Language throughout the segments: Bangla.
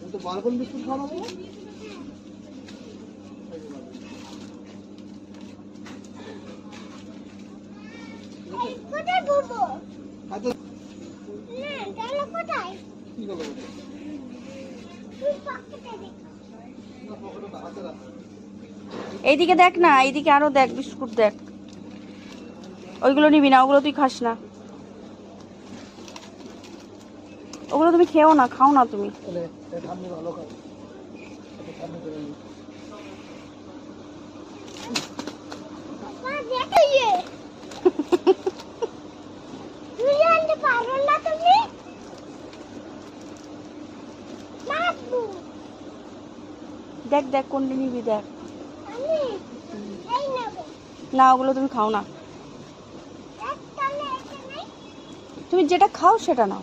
কিন্তু বিস্কুট খাওয়াবো কোথায় না কোথায়? কি রাখ। এইদিকে দেখ না এইদিকে আরও দেখ বিস্কুট দেখ। ওইগুলো নিবি না ওগুলো তুই খাস না। ওগুলো তুমি খেও না খাও না তুমি। দেখো দেখ দেখ কোনটা নিবি দেখ। না ওগুলো তুমি খাও না। তুমি যেটা খাও সেটা নাও।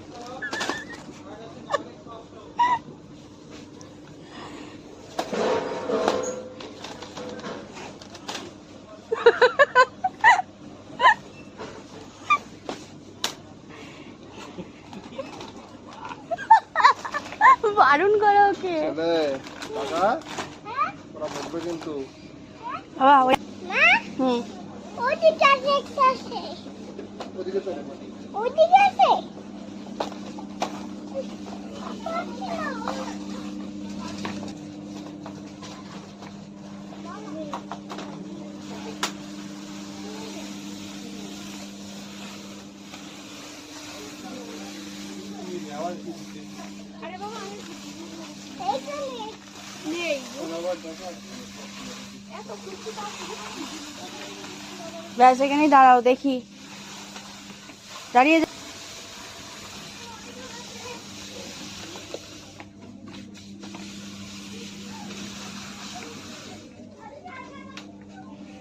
বারণ করো ওকে। কিন্তু। বাবা ওই হুম। ওদিকে আছে একটা আছে? ওদিকে চলে ওদিকে আছে এইখানে ব্যাস এখানেই দাঁড়াও দেখি দাঁড়িয়ে যা-